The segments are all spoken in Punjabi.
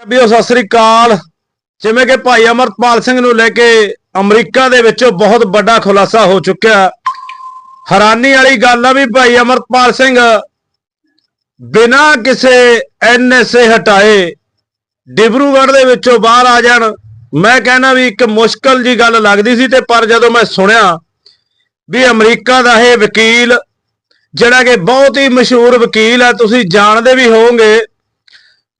ਵੀਓ ਸਤਿ ਸ੍ਰੀ ਅਕਾਲ। ਜਿਵੇਂ ਕਿ ਭਾਈ ਅਮਰਪਾਲ ਸਿੰਘ ਨੂੰ ਲੈ ਕੇ ਅਮਰੀਕਾ ਦੇ ਵਿੱਚੋਂ ਬਹੁਤ ਵੱਡਾ ਖੁਲਾਸਾ ਹੋ ਚੁੱਕਿਆ। ਹੈਰਾਨੀ ਵਾਲੀ ਗੱਲ ਆ ਵੀ ਭਾਈ ਅਮਰਪਾਲ ਸਿੰਘ ਬਿਨਾਂ ਕਿਸੇ ਐਨਐਸਏ ਹਟਾਏ ਡਿਬਰੂਗੜ੍ਹ ਦੇ ਵਿੱਚੋਂ ਬਾਹਰ ਆ ਜਾਣ। ਮੈਂ ਕਹਿੰਦਾ ਵੀ ਇੱਕ ਮੁਸ਼ਕਲ ਜੀ ਗੱਲ ਲੱਗਦੀ ਸੀ ਤੇ ਪਰ ਜਦੋਂ ਮੈਂ ਸੁਣਿਆ ਵੀ ਅਮਰੀਕਾ ਦਾ ਇਹ ਵਕੀਲ, ਜਿਹੜਾ ਕਿ ਬਹੁਤ ਹੀ ਮਸ਼ਹੂਰ ਵਕੀਲ ਹੈ ਤੁਸੀਂ ਜਾਣਦੇ ਵੀ ਹੋਵੋਗੇ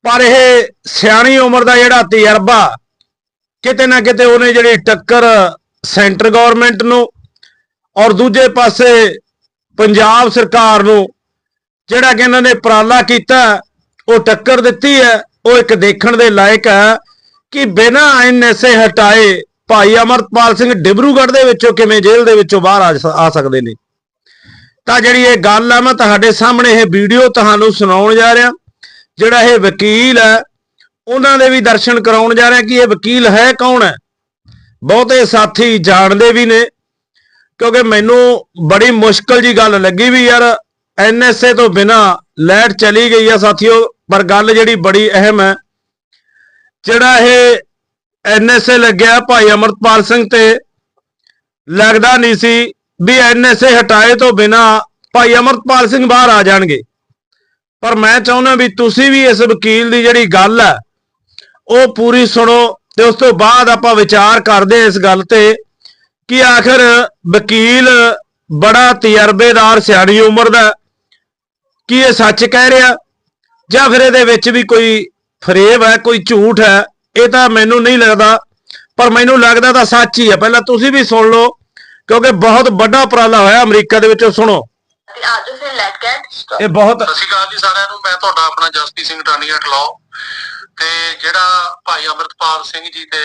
ਪਰ ਇਹ ਸਿਆਣੀ ਉਮਰ ਦਾ ਜਿਹੜਾ ਤਜਰਬਾ, ਕਿਤੇ ਨਾ ਕਿਤੇ ਉਹਨੇ ਜਿਹੜੀ ਟੱਕਰ ਸੈਂਟਰ ਗਵਰਨਮੈਂਟ ਨੂੰ ਔਰ ਦੂਜੇ ਪਾਸੇ ਪੰਜਾਬ ਸਰਕਾਰ ਨੂੰ, ਜਿਹੜਾ ਕਿ ਇਹਨਾਂ ਨੇ ਉਪਰਾਲਾ ਕੀਤਾ, ਉਹ ਟੱਕਰ ਦਿੱਤੀ ਹੈ, ਉਹ ਇੱਕ ਦੇਖਣ ਦੇ ਲਾਇਕ ਹੈ ਕਿ ਬਿਨਾਂ ਐਨਐਸਏ ਹਟਾਏ ਭਾਈ ਅਮਰਪਾਲ ਸਿੰਘ ਡਿਬਰੂਗੜ੍ਹ ਦੇ ਵਿੱਚੋਂ ਕਿਵੇਂ ਜੇਲ੍ਹ ਦੇ ਵਿੱਚੋਂ ਬਾਹਰ ਆ ਸਕਦੇ ਨੇ। ਤਾਂ ਜਿਹੜੀ ਇਹ ਗੱਲ ਆ, ਮੈਂ ਤੁਹਾਡੇ ਸਾਹਮਣੇ ਇਹ ਵੀਡੀਓ ਤੁਹਾਨੂੰ ਸੁਣਾਉਣ ਜਾ ਰਿਹਾ। ਜਿਹੜਾ ਇਹ ਵਕੀਲ ਹੈ, ਉਹਨਾਂ ਦੇ ਵੀ ਦਰਸ਼ਨ ਕਰਾਉਣ ਜਾ ਰਿਹਾ ਕਿ ਇਹ ਵਕੀਲ ਹੈ ਕੌਣ ਹੈ? ਬਹੁਤੇ ਸਾਥੀ ਜਾਣਦੇ ਵੀ ਨੇ, ਕਿਉਂਕਿ ਮੈਨੂੰ ਬੜੀ ਮੁਸ਼ਕਲ ਜੀ ਗੱਲ ਲੱਗੀ ਵੀ ਯਾਰ ਐਨਐਸਏ ਤੋਂ ਬਿਨਾ ਲੈਟ ਚਲੀ ਗਈ ਆ ਸਾਥੀਓ, ਪਰ ਗੱਲ ਜਿਹੜੀ ਬੜੀ ਅਹਿਮ ਹੈ, ਜਿਹੜਾ ਇਹ ਐਨਐਸਏ ਲੱਗਿਆ ਭਾਈ ਅਮਰਪਾਲ ਸਿੰਘ ਤੇ, ਲੱਗਦਾ ਨਹੀਂ ਸੀ ਵੀ ਐਨਐਸਏ ਹਟਾਏ ਤੋਂ ਬਿਨਾ ਭਾਈ ਅਮਰਪਾਲ ਸਿੰਘ ਬਾਹਰ ਆ ਜਾਣਗੇ। ਪਰ ਮੈਂ ਚਾਹੁੰਦਾ ਵੀ ਤੁਸੀਂ ਵੀ ਇਸ ਵਕੀਲ ਦੀ ਜਿਹੜੀ ਗੱਲ ਹੈ, ਉਹ ਪੂਰੀ ਸੁਣੋ ਤੇ ਉਸ ਤੋਂ ਬਾਅਦ ਆਪਾਂ ਵਿਚਾਰ ਕਰਦੇ ਹਾਂ ਇਸ ਗੱਲ ਤੇ ਕਿ ਆਖਰ ਵਕੀਲ ਬੜਾ ਤਜਰਬੇਦਾਰ ਸਿਆਣੀ ਉਮਰ ਦਾ ਹੈ। ਕੀ ਇਹ ਸੱਚ ਕਹਿ ਰਿਹਾ? ਜਾਂ ਫਿਰ ਇਹਦੇ ਵਿੱਚ ਵੀ ਕੋਈ ਫਰੇਬ ਹੈ, ਕੋਈ ਝੂਠ ਹੈ? ਇਹ ਤਾਂ ਮੈਨੂੰ ਨਹੀਂ ਲੱਗਦਾ, ਪਰ ਮੈਨੂੰ ਲੱਗਦਾ ਤਾਂ ਸੱਚ ਹੀ ਹੈ। ਪਹਿਲਾਂ ਤੁਸੀਂ ਵੀ ਸੁਣ ਲਓ, ਕਿਉਂਕਿ ਬਹੁਤ ਵੱਡਾ ਉਪਰਾਲਾ ਹੋਇਆ ਅਮਰੀਕਾ ਦੇ ਵਿੱਚੋਂ, ਸੁਣੋ। ਤੇ ਅੱਜ ਫਿਰ ਲੈਟ ਗੈਟ ਇਹ ਬਹੁਤ ਸਤਿ ਸ਼੍ਰੀ ਅਕਾਲ ਜੀ ਸਾਰਿਆਂ ਨੂੰ। ਮੈਂ ਤੁਹਾਡਾ ਆਪਣਾ ਜਸਪੀ ਸਿੰਘ ਟਾਨੀਆ ਟਲਾਓ ਤੇ ਜਿਹੜਾ ਭਾਈ ਅਮਰਤਪਾਲ ਸਿੰਘ ਜੀ ਤੇ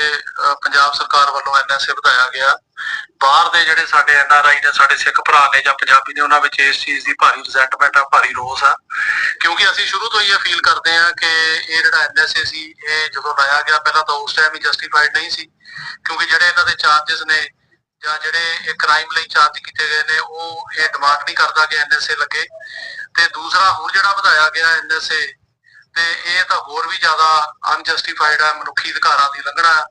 ਪੰਜਾਬ ਸਰਕਾਰ ਵੱਲੋਂ ਐਨਐਸਏ ਵਧਾਇਆ ਗਿਆ। ਬਾਹਰ ਦੇ ਜਿਹੜੇ ਸਾਡੇ ਐਨਆਰਆਈ ਨੇ ਸਾਡੇ ਸਿੱਖ ਭਰਾ ਨੇ ਜਾਂ ਪੰਜਾਬੀ ਨੇ ਉਹਨਾਂ ਵਿੱਚ ਇਸ ਚੀਜ਼ ਦੀ ਭਾਰੀ ਰਿਜ਼ੈਂਟਮੈਂਟ ਆ ਭਾਰੀ ਰੋਸ ਆ। ਕਿਉਂਕਿ ਅਸੀਂ ਸ਼ੁਰੂ ਤੋਂ ਹੀ ਇਹ ਫੀਲ ਕਰਦੇ ਆ ਕਿ ਇਹ ਜਿਹੜਾ ਐਨਐਸਏ ਸੀ ਇਹ ਜਦੋਂ ਲਾਇਆ ਗਿਆ ਪਹਿਲਾਂ ਤਾਂ ਉਸ ਟਾਈਮ ਹੀ ਜਸਟੀਫਾਈਡ ਨਹੀਂ ਸੀ। ਕਿਉਂਕਿ ਜਿਹੜੇ ਇਹਨਾਂ ਦੇ ਚਾਰजेस ਨੇ ਜਾਂ ਜਿਹੜੇ ਕ੍ਰਾਈਮ ਲਈ ਚਾਰਜ ਕੀਤੇ ਗਏ ਨੇ, ਉਹ ਇਹ ਡਿਮਾਂਡ ਨਹੀਂ ਕਰਦਾ ਕਿ ਐਨਐਸਏ ਲੱਗੇ। ਤੇ ਦੂਸਰਾ ਹੁਣ ਜਿਹੜਾ ਵਧਾਇਆ ਗਿਆ ਐਨਐਸਏ ਤੇ ਇਹ ਤਾਂ ਹੋਰ ਵੀ ਜ਼ਿਆਦਾ ਅਨਜਸਟੀਫਾਈਡ ਹੈ ਮਨੁੱਖੀ ਅਧਿਕਾਰਾਂ ਦੀ ਲੰਘਣਾ।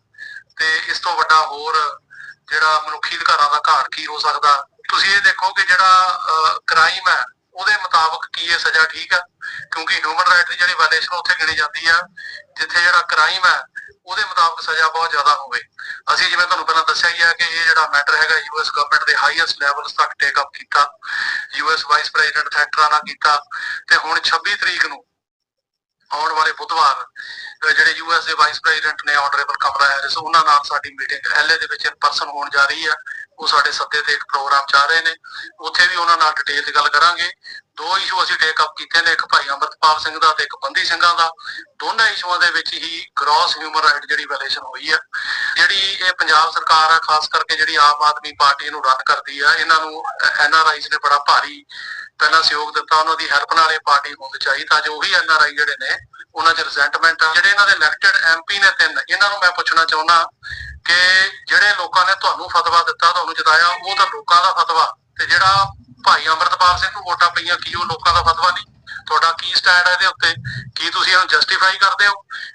ਤੇ ਇਸ ਤੋਂ ਵੱਡਾ ਹੋਰ ਜਿਹੜਾ ਮਨੁੱਖੀ ਅਧਿਕਾਰਾਂ ਦਾ ਘਾਟ ਕੀ ਹੋ ਸਕਦਾ? ਤੁਸੀਂ ਇਹ ਦੇਖੋ ਕਿ ਜਿਹੜਾ ਕ੍ਰਾਈਮ ਹੈ ਉਹਦੇ ਮੁਤਾਬਕ ਕੀ ਇਹ ਸਜ਼ਾ ਠੀਕ ਹੈ ਕਿਉਂਕਿ ਹਿਊਮਨ ਰਾਈਟ ਦੀ ਜਿਹੜੀ ਵਾਇਲੇਸ਼ਨ ਉੱਥੇ ਗਿਣੀ ਜਾਂਦੀ ਆ, ਜਿੱਥੇ ਜਿਹੜਾ ਕ੍ਰਾਈਮ ਹੈ ਉਹਦੇ ਮੁਤਾਬਕ ਸਜ਼ਾ ਬਹੁਤ ਜ਼ਿਆਦਾ ਹੋਵੇ। ਅਸੀਂ ਜਿਵੇਂ ਤੁਹਾਨੂੰ ਪਹਿਲਾਂ ਦੱਸਿਆ ਹੀ ਹੈ ਕਿ ਇਹ ਜਿਹੜਾ ਮੈਟਰ ਹੈਗਾ ਯੂਐਸ ਗਵਰਨਮੈਂਟ ਦੇ ਹਾਈਐਸਟ ਲੈਵਲਸ ਤੱਕ ਟੇਕ ਅਪ ਕੀਤਾ ਯੂਐਸ ਵਾਈਸ ਪ੍ਰੈਜ਼ੀਡੈਂਟ ਥੈਕਟਰਾ ਨਾਲ ਕੀਤਾ, ਤੇ ਹੁਣ 26 ਤਰੀਕ ਨੂੰ ਆਉਣ ਵਾਲੇ ਬੁੱਧਵਾਰ, ਅਹ ਜਿਹੜੇ ਯੂਐਸ ਦੇ ਵਾਈਸ ਪ੍ਰੈਜ਼ੀਡੈਂਟ ਨੇ ਆਨਰੇਬਲ ਕਮਲਾ ਹੈਰਿਸ ਉਹਨਾਂ ਨਾਲ ਸਾਡੀ ਮੀਟਿੰਗ ਐਲਏ ਦੇ ਵਿੱਚ ਇਨ ਪਰਸਨ ਹੋਣ ਜਾ ਰਹੀ ਹੈ ਉਹ ਸਾਡੇ ਸੱਦੇ ਤੇ ਇੱਕ ਪ੍ਰੋਗਰਾਮ ਚਾਹ ਰਹੇ ਨੇ। ਉੱਥੇ ਵੀ ਉਹਨਾਂ ਨਾਲ ਡਿਟੇਲ 'ਚ ਗੱਲ ਕਰਾਂਗੇ। ਦੋ ਇਸ਼ੂ ਅਸੀਂ ਟੇਕ ਅਪ ਕੀਤੇ ਨੇ, ਇੱਕ ਭਾਈ ਅਮਰਤਪਾਲ ਸਿੰਘ ਦਾ ਤੇ ਇੱਕ ਬੰਦੀ ਸਿੰਘਾਂ ਦਾ। ਦੋਨਾਂ ਇਸ਼ੂਆਂ ਦੇ ਵਿੱਚ ਹੀ ਗ੍ਰੋਸ ਹਿਊਮਨ ਰਾਈਟ ਜਿਹੜੀ ਵਾਇਲੇਸ਼ਨ ਹੋਈ ਹੈ ਜਿਹੜੀ ਇਹ ਪੰਜਾਬ ਸਰਕਾਰ ਆ, ਖਾਸ ਕਰਕੇ ਜਿਹੜੀ ਆਮ ਆਦਮੀ ਪਾਰਟੀ ਨੂੰ ਰਨ ਕਰਦੀ ਆ, ਇਹਨਾਂ ਨੂੰ ਐਨਆਰਆਈਜ਼ ਨੇ ਬੜਾ ਭਾਰੀ ਪਹਿਲਾਂ ਸਹਿਯੋਗ ਦਿੱਤਾ, ਉਹਨਾਂ ਦੀ ਹੈਲਪ ਨਾਲ ਇਹ ਪਾਰਟੀ ਹੋਣੀ ਚਾਹੀਦੀ, ਤਾਂ ਜੋ ਉਹੀ ਐਨਆਰਆਈ ਜਿਹੜੇ ਨੇ, ਉਹਨਾਂ 'ਚ ਰਿਜ਼ੈਂਟਮੈਂਟ ਆ। ਜਿਹੜੇ ਇਹਨਾਂ ਦੇ ਇਲੈਕਟਡ ਐਮਪੀ ਨੇ ਤਿੰਨ ਇਹਨਾਂ ਨੂੰ ਮੈਂ ਪੁੱਛਣਾ ਚਾਹੁੰਦਾ ਕਿ ਜਿਹੜੇ ਲੋਕਾਂ ਨੇ ਤੁਹਾਨੂੰ ਫਤਵਾ ਦਿੱਤਾ, ਤੁਹਾਨੂੰ ਜਿਤਾਇਆ, ਉਹ ਤਾਂ ਲੋਕਾਂ ਦਾ ਫਤਵਾ। ਤੇ ਜਿਹੜਾ ਭਾਈ ਅਮਰਤਪਾਲ ਸਿੰਘ ਨੂੰ ਵੋਟਾਂ ਪਈਆਂ ਕੀ ਉਹ ਲੋਕਾਂ ਦਾ ਫਤਵਾ ਨਹੀਂ? ਤੁਹਾਡਾ ਕੀ ਸਟੈਂਡ ਹੈ ਇਹਦੇ ਉੱਤੇ? ਕੀ ਤੁਸੀਂ ਇਹਨੂੰ ਜਸਟੀਫਾਈ ਕਰਦੇ ਹੋ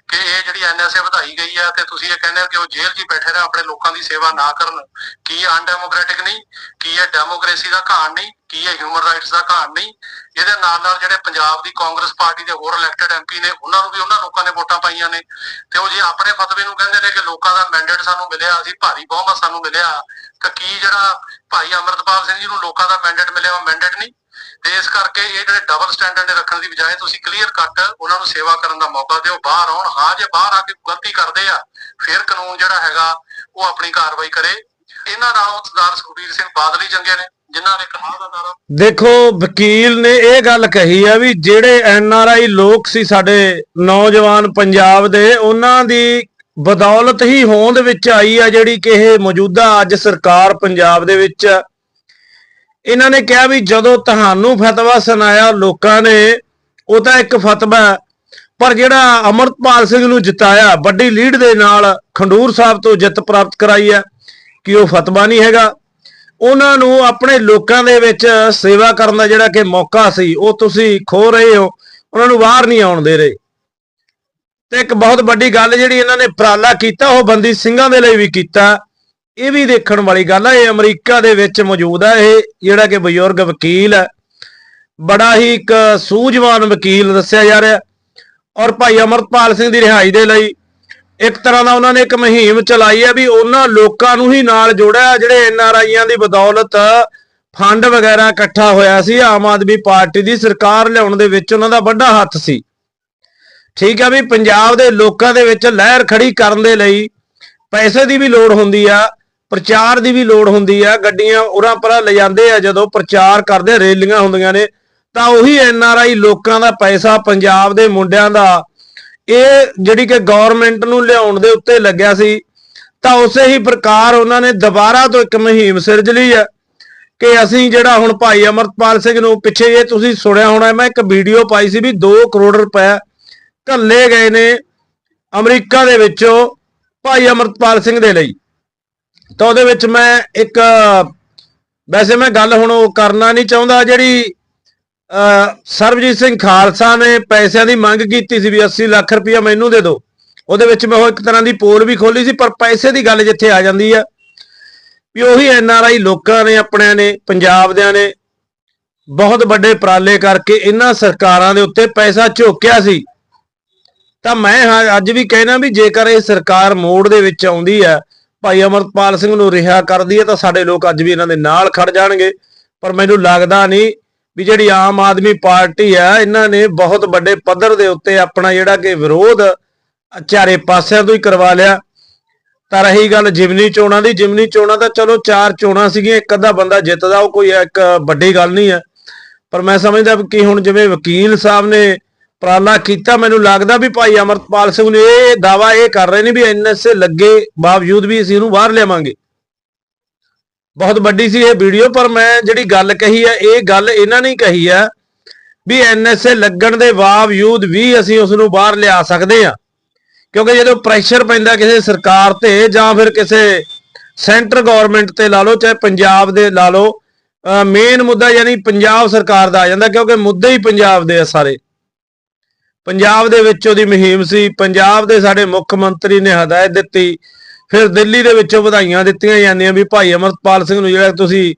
ਕਿ ਇਹ ਜਿਹੜੀ ਐਨਐਸਏ ਵਧਾਈ ਗਈ ਹੈ ਤੇ ਤੁਸੀਂ ਇਹ ਕਹਿੰਦੇ ਹੋ ਕਿ ਉਹ ਜੇਲ੍ਹ 'ਚ ਬੈਠੇ ਨੇ ਆਪਣੇ ਲੋਕਾਂ ਦੀ ਸੇਵਾ ਨਾ ਕਰਨ? ਕੀ ਇਹ ਅਨਡੈਮੋਕ੍ਰੈਟਿਕ ਨਹੀਂ? ਕੀ ਇਹ ਡੈਮੋਕ੍ਰੇਸੀ ਦਾ ਘਾਣ ਨਹੀਂ? ਕੀ ਇਹ ਹਿਊਮਨ ਰਾਈਟਸ ਦਾ ਘਾਣ ਨਹੀਂ? ਇਹਦੇ ਨਾਲ ਨਾਲ ਜਿਹੜੇ ਪੰਜਾਬ ਦੀ ਕਾਂਗਰਸ ਪਾਰਟੀ ਦੇ ਹੋਰ ਇਲੈਕਟਡ ਐਮਪੀ ਨੇ, ਉਹਨਾਂ ਨੂੰ ਵੀ ਉਹਨਾਂ ਲੋਕਾਂ ਨੇ ਵੋਟਾਂ ਪਾਈਆਂ ਨੇ। ਤੇ ਉਹ ਜੇ ਆਪਣੇ ਫਤਵੇ ਨੂੰ ਕਹਿੰਦੇ ਨੇ ਕਿ ਲੋਕਾਂ ਦਾ ਮੈਂਡੇਟ ਸਾਨੂੰ ਮਿਲਿਆ, ਅਸੀਂ ਭਾਰੀ ਬਹੁਮਤ ਸਾਨੂੰ ਮਿਲਿਆ, ਤਾਂ ਕੀ ਜਿਹੜਾ ਭਾਈ ਅਮਰਤਪਾਲ ਸਿੰਘ ਜੀ ਨੂੰ ਲੋਕਾਂ ਦਾ ਮੈਂਡੇਟ ਮਿਲਿਆ, ਉਹ ਮੈਂਡੇਟ ਨਹੀਂ? ਤੇ ਇਸ ਕਰਕੇ ਇਹ ਜਿਹੜੇ ਡਬਲ ਸਟੈਂਡਰਡ ਰੱਖਣ ਦੀ ਬਜਾਏ ਤੁਸੀਂ ਕਲੀਅਰ ਕੱਟ ਉਹਨਾਂ ਨੂੰ ਸੇਵਾ ਕਰਨ ਦਾ ਮੌਕਾ ਦਿਓ, ਬਾਹਰ ਆਉਣ। ਹਾਂ, ਜੇ ਬਾਹਰ ਆ ਕੇ ਗਲਤੀ ਕਰਦੇ ਆ, ਫਿਰ ਕਾਨੂੰਨ ਜਿਹੜਾ ਹੈਗਾ, ਉਹ ਆਪਣੀ ਕਾਰਵਾਈ ਕਰੇ। ਇਹਨਾਂ ਨਾਲੋਂ ਸਰਦਾਰ ਸੁਖਬੀਰ ਸਿੰਘ ਬਾਦਲ ਹੀ ਚੰਗੇ ਨੇ, ਜਿਨ੍ਹਾਂ ਨੇ ਕਹਾ ਦਾ ਨਾਰਾ। ਦੇਖੋ, ਵਕੀਲ ਨੇ ਇਹ ਗੱਲ ਕਹੀ ਆ ਵੀ ਜਿਹੜੇ ਐਨ ਆਰ ਆਈ ਲੋਕ ਸੀ ਸਾਡੇ ਨੌਜਵਾਨ ਪੰਜਾਬ ਦੇ, ਉਹਨਾਂ ਦੀ ਬਦੌਲਤ ਹੀ ਹੋਂਦ ਵਿੱਚ ਆਈ ਆ ਜਿਹੜੀ ਕਿ ਇਹ ਮੌਜੂਦਾ ਅੱਜ ਸਰਕਾਰ ਪੰਜਾਬ ਦੇ ਵਿੱਚ ਇਹਨਾਂ ਨੇ ਕਿਹਾ ਵੀ ਜਦੋਂ ਤੁਹਾਨੂੰ ਫਤਵਾ ਸੁਣਾਇਆ ਲੋਕਾਂ ਨੇ, ਉਹ ਤਾਂ ਇੱਕ ਫਤਵਾ ਪਰ ਜਿਹੜਾ ਅਮਰਪਾਲ ਸਿੰਘ ਨੂੰ ਜਿਤਾਇਆ, ਵੱਡੀ ਲੀਡ ਦੇ ਨਾਲ ਖੰਡੂਰ ਸਾਹਿਬ ਤੋਂ ਜਿੱਤ ਪ੍ਰਾਪਤ ਕਰਾਈ ਹੈ, ਕਿ ਉਹ ਫਤਵਾ ਨਹੀਂ ਹੈਗਾ। ਉਹਨਾਂ ਨੂੰ ਆਪਣੇ ਲੋਕਾਂ ਦੇ ਵਿੱਚ ਸੇਵਾ ਕਰਨ ਦਾ ਜਿਹੜਾ ਕਿ ਮੌਕਾ ਸੀ, ਉਹ ਤੁਸੀਂ ਖੋ ਰਹੇ ਹੋ। ਉਹਨਾਂ ਨੂੰ ਬਾਹਰ ਨਹੀਂ ਆਉਣ ਦੇ ਰਹੇ। ਤੇ ਇੱਕ ਬਹੁਤ ਵੱਡੀ ਗੱਲ ਜਿਹੜੀ ਇਹਨਾਂ ਨੇ ਉਪਰਾਲਾ ਕੀਤਾ, ਉਹ ਬੰਦੀ ਸਿੰਘਾਂ ਦੇ ਲਈ ਵੀ ਕੀਤਾ। ਇਹ ਵੀ ਦੇਖਣ ਵਾਲੀ ਗੱਲ ਆ, ਇਹ ਅਮਰੀਕਾ ਦੇ ਵਿੱਚ ਮੌਜੂਦ ਹੈ ਇਹ ਜਿਹੜਾ ਕਿ ਬਜ਼ੁਰਗ ਵਕੀਲ ਹੈ ਬੜਾ ਹੀ ਇੱਕ ਸੂਝਵਾਨ ਵਕੀਲ ਦੱਸਿਆ ਜਾ ਰਿਹਾ। ਔਰ ਭਾਈ ਅਮਰਪਾਲ ਸਿੰਘ ਦੀ ਰਿਹਾਈ ਦੇ ਲਈ ਇੱਕ ਤਰ੍ਹਾਂ ਦਾ ਉਹਨਾਂ ਨੇ ਇੱਕ ਮੁਹਿੰਮ ਚਲਾਈ ਹੈ ਵੀ ਉਹਨਾਂ ਲੋਕਾਂ ਨੂੰ ਹੀ ਨਾਲ ਜੋੜਿਆ, ਜਿਹੜੇ ਐਨ ਆਰ ਆਈਆਂ ਦੀ ਬਦੌਲਤ ਫੰਡ ਵਗੈਰਾ ਇਕੱਠਾ ਹੋਇਆ ਸੀ, ਆਮ ਆਦਮੀ ਪਾਰਟੀ ਦੀ ਸਰਕਾਰ ਲਿਆਉਣ ਦੇ ਵਿੱਚ ਉਹਨਾਂ ਦਾ ਵੱਡਾ ਹੱਥ ਸੀ। ਠੀਕ ਹੈ ਵੀ ਪੰਜਾਬ ਦੇ ਲੋਕਾਂ ਦੇ ਵਿੱਚ ਲਹਿਰ ਖੜੀ ਕਰਨ ਦੇ ਲਈ ਪੈਸੇ ਦੀ ਵੀ ਲੋੜ ਹੁੰਦੀ ਆ ਪ੍ਰਚਾਰ ਦੀ ਵੀ ਲੋੜ ਹੁੰਦੀ ਆ ਗੱਡੀਆਂ ਉਰਾਂ ਪਰਾਂ ਲਿਜਾਂਦੇ ਆ ਜਦੋਂ ਪ੍ਰਚਾਰ ਕਰਦੇ ਆ, ਰੈਲੀਆਂ ਹੁੰਦੀਆਂ ਨੇ ਤਾਂ ਉਹੀ ਐਨ ਆਰ ਆਈ ਲੋਕਾਂ ਦਾ ਪੈਸਾ ਪੰਜਾਬ ਦੇ ਮੁੰਡਿਆਂ ਦਾ ਇਹ ਜਿਹੜੀ ਕਿ ਗਵਰਨਮੈਂਟ ਨੂੰ ਲਿਆਉਣ ਦੇ ਉੱਤੇ ਲੱਗਿਆ ਸੀ ਤਾਂ ਉਸੇ ਹੀ ਪ੍ਰਕਾਰ ਉਹਨਾਂ ਨੇ ਦੁਬਾਰਾ ਤੋਂ ਇੱਕ ਮੁਹਿੰਮ ਸਿਰਜ ਲਈ ਹੈ ਕਿ ਅਸੀਂ ਜਿਹੜਾ ਹੁਣ ਭਾਈ ਅਮਰਪਾਲ ਸਿੰਘ ਨੂੰ ਪਿੱਛੇ ਜੇ ਤੁਸੀਂ ਸੁਣਿਆ ਹੋਣਾ ਮੈਂ ਇੱਕ ਵੀਡੀਓ ਪਾਈ ਸੀ ਵੀ 2 ਕਰੋੜ ਰੁਪਏ ਘੱਲੇ ਗਏ ਨੇ ਅਮਰੀਕਾ ਦੇ ਵਿੱਚੋਂ ਭਾਈ ਅਮਰਪਾਲ ਸਿੰਘ ਦੇ ਲਈ। ਤਾਂ ਉਹਦੇ ਵਿੱਚ ਮੈਂ ਇੱਕ ਵੈਸੇ ਮੈਂ ਗੱਲ ਹੁਣ ਉਹ ਕਰਨਾ ਨਹੀਂ ਚਾਹੁੰਦਾ ਜਿਹੜੀ ਅਹ, ਸਰਬਜੀਤ ਸਿੰਘ ਖਾਲਸਾ ਨੇ ਪੈਸਿਆਂ ਦੀ ਮੰਗ ਕੀਤੀ ਸੀ ਵੀ 80 ਲੱਖ ਰੁਪਇਆ ਮੈਨੂੰ ਦੇ ਦਿਓ। ਉਹਦੇ ਵਿੱਚ ਮੈਂ ਉਹ ਇੱਕ ਤਰ੍ਹਾਂ ਦੀ ਪੋਲ ਵੀ ਖੋਲੀ ਸੀ ਪਰ ਪੈਸੇ ਦੀ ਗੱਲ ਜਿੱਥੇ ਆ ਜਾਂਦੀ ਆ ਵੀ ਉਹੀ ਐਨ ਆਰ ਆਈ ਲੋਕਾਂ ਨੇ ਆਪਣਿਆਂ ਨੇ ਪੰਜਾਬ ਦਿਆਂ ਨੇ ਬਹੁਤ ਵੱਡੇ ਉਪਰਾਲੇ ਕਰਕੇ ਇਹਨਾਂ ਸਰਕਾਰਾਂ ਦੇ ਉੱਤੇ ਪੈਸਾ ਝੋਕਿਆ ਸੀ। ਤਾਂ ਮੈਂ ਹਾਂ ਅੱਜ ਵੀ ਕਹਿਣਾ ਵੀ ਜੇਕਰ ਇਹ ਸਰਕਾਰ ਮੋੜ ਦੇ ਵਿੱਚ ਆਉਂਦੀ ਹੈ ਭਾਈ ਅਮਰਪਾਲ ਸਿੰਘ ਨੂੰ ਰਿਹਾ ਕਰਦੀ ਹੈ ਤਾਂ ਸਾਡੇ ਲੋਕ ਅੱਜ ਵੀ ਇਹਨਾਂ ਦੇ ਨਾਲ ਖੜ ਜਾਣਗੇ। ਪਰ ਮੈਨੂੰ ਲੱਗਦਾ ਨਹੀਂ ਵੀ ਜਿਹੜੀ ਆਮ ਆਦਮੀ ਪਾਰਟੀ ਆ, ਇਹਨਾਂ ਨੇ ਬਹੁਤ ਵੱਡੇ ਪੱਧਰ ਦੇ ਉੱਤੇ ਆਪਣਾ ਜਿਹੜਾ ਕਿ ਵਿਰੋਧ ਚਾਰੇ ਪਾਸਿਆਂ ਤੋਂ ਹੀ ਕਰਵਾ ਲਿਆ। ਤਾਂ ਰਹੀ ਗੱਲ ਜਿਮਨੀ ਚੋਣਾਂ ਦੀ, ਜਿਮਨੀ ਚੋਣਾਂ ਤਾਂ ਚਲੋ ਚਾਰ ਚੋਣਾਂ ਸੀਗੀਆਂ, ਇੱਕ ਅੱਧਾ ਬੰਦਾ ਜਿੱਤਦਾ, ਉਹ ਕੋਈ ਇੱਕ ਵੱਡੀ ਗੱਲ ਨਹੀਂ ਹੈ। ਪਰ ਮੈਂ ਸਮਝਦਾ ਕਿ ਹੁਣ ਜਿਵੇਂ ਵਕੀਲ ਸਾਹਿਬ ਨੇ ਉਪਰਾਲਾ ਕੀਤਾ, ਮੈਨੂੰ ਲੱਗਦਾ ਵੀ ਭਾਈ ਅਮਰਪਾਲ ਸਿੰਘ ਨੇ ਇਹ ਦਾਵਾ ਇਹ ਕਰ ਰਹੇ ਨੇ ਵੀ ਐਨਐਸਏ ਲੱਗੇ, ਬਾਵਜੂਦ ਵੀ ਅਸੀਂ ਇਹਨੂੰ ਬਾਹਰ ਲਿਆਵਾਂਗੇ। ਬਹੁਤ ਵੱਡੀ ਸੀ ਇਹ ਵੀਡੀਓ, ਪਰ ਮੈਂ ਜਿਹੜੀ ਗੱਲ ਕਹੀ ਹੈ ਇਹ ਗੱਲ ਇਹਨਾਂ ਨੇ ਕਹੀ ਹੈ ਵੀ ਐਨਐਸਏ ਲੱਗਣ ਦੇ ਬਾਵਜੂਦ ਵੀ ਅਸੀਂ ਉਸ ਨੂੰ ਬਾਹਰ ਲਿਆ ਸਕਦੇ ਹਾਂ। ਕਿਉਂਕਿ ਜਦੋਂ ਪ੍ਰੈਸ਼ਰ ਪੈਂਦਾ ਕਿਸੇ ਸਰਕਾਰ ਤੇ ਜਾਂ ਫਿਰ ਕਿਸੇ ਸੈਂਟਰ ਗਵਰਨਮੈਂਟ ਤੇ ਲਾ ਲਓ, ਚਾਹੇ ਪੰਜਾਬ ਦੇ ਲਾ ਲਓ ਮੇਨ ਮੁੱਦਾ ਯਾਨੀ ਪੰਜਾਬ ਸਰਕਾਰ ਦਾ ਆ ਜਾਂਦਾ, ਕਿਉਂਕਿ ਮੁੱਦੇ ਹੀ ਪੰਜਾਬ ਦੇ ਆ ਸਾਰੇ। ਪੰਜਾਬ ਦੇ ਵਿੱਚ ਉਹਦੀ ਮੁਹਿੰਮ ਸੀ, ਪੰਜਾਬ ਦੇ ਸਾਡੇ ਮੁੱਖ ਮੰਤਰੀ ਨੇ ਹਦਾਇਤ ਦਿੱਤੀ, ਫਿਰ ਦਿੱਲੀ ਦੇ ਵਿੱਚੋਂ ਵਧਾਈਆਂ ਦਿੱਤੀਆਂ ਜਾਂਦੀਆਂ ਵੀ ਭਾਈ ਅਮਰਪਾਲ ਸਿੰਘ ਨੂੰ ਜਿਹੜਾ ਤੁਸੀਂ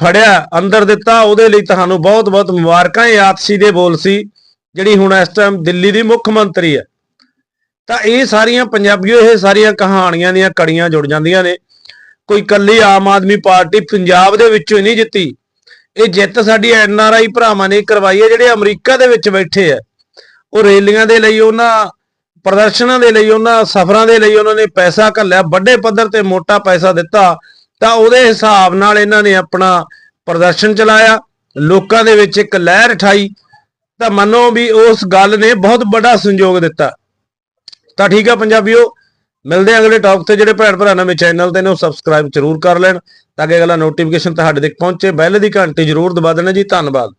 ਫੜਿਆ, ਅੰਦਰ ਦਿੱਤਾ, ਉਹਦੇ ਲਈ ਤੁਹਾਨੂੰ ਬਹੁਤ-ਬਹੁਤ ਮੁਬਾਰਕਾਂ, ਇਹ ਆਤਸ਼ੀ ਦੇ ਬੋਲ ਸੀ, ਜਿਹੜੀ ਹੁਣ ਇਸ ਟਾਈਮ ਦਿੱਲੀ ਦੀ ਮੁੱਖ ਮੰਤਰੀ ਹੈ। ਤਾਂ ਇਹ ਸਾਰੀਆਂ ਪੰਜਾਬੀਓ, ਇਹ ਸਾਰੀਆਂ ਕਹਾਣੀਆਂ ਦੀਆਂ ਕੜੀਆਂ ਜੁੜ ਜਾਂਦੀਆਂ ਨੇ। ਕੋਈ ਕੱਲੀ ਆਮ ਆਦਮੀ ਪਾਰਟੀ ਪੰਜਾਬ ਦੇ ਵਿੱਚੋਂ ਹੀ ਨਹੀਂ ਜਿੱਤੀ। ਇਹ ਜਿੱਤ ਸਾਡੀ ਐਨ ਆਰ ਆਈ ਭਰਾਵਾਂ ਨੇ ਕਰਵਾਈ ਹੈ, ਜਿਹੜੇ ਅਮਰੀਕਾ ਦੇ ਵਿੱਚ ਬੈਠੇ ਆ ਉਹ ਰੈਲੀਆਂ ਦੇ ਲਈ ਉਹਨਾਂ, ਪ੍ਰਦਰਸ਼ਨਾਂ ਦੇ ਲਈ ਉਹਨਾਂ, ਸਫ਼ਰਾਂ ਦੇ ਲਈ ਉਹਨਾਂ ਨੇ ਪੈਸਾ ਘੱਲਿਆ, ਵੱਡੇ ਪੱਧਰ ਤੇ ਮੋਟਾ ਪੈਸਾ ਦਿੱਤਾ, ਤਾਂ ਉਹਦੇ ਹਿਸਾਬ ਨਾਲ ਇਹਨਾਂ ਨੇ ਆਪਣਾ ਪ੍ਰਦਰਸ਼ਨ ਚਲਾਇਆ, ਲੋਕਾਂ ਦੇ ਵਿੱਚ ਇੱਕ ਲਹਿਰ ਠਾਈ, ਤਾਂ ਮੰਨੋ ਵੀ ਉਸ ਗੱਲ ਨੇ ਬਹੁਤ ਵੱਡਾ ਸੰਯੋਗ ਦਿੱਤਾ। ਤਾਂ ਠੀਕ ਆ ਪੰਜਾਬੀਓ, ਮਿਲਦੇ ਆ ਅਗਲੇ ਟੌਪ ਤੇ, ਜਿਹੜੇ ਭੈਣ ਭਰਾ ਨਵੇਂ ਚੈਨਲ ਤੇ ਨੇ, ਉਹ ਸਬਸਕ੍ਰਾਈਬ ਜ਼ਰੂਰ ਕਰ ਲੈਣ, ਤਾਂ ਕਿ ਅਗਲਾ ਨੋਟੀਫਿਕੇਸ਼ਨ ਤੁਹਾਡੇ ਤੱਕ ਪਹੁੰਚੇ, ਬੈਲ ਦੀ ਘੰਟੀ ਜ਼ਰੂਰ ਦਬਾ ਦੇਣਾ ਜੀ, ਧੰਨਵਾਦ।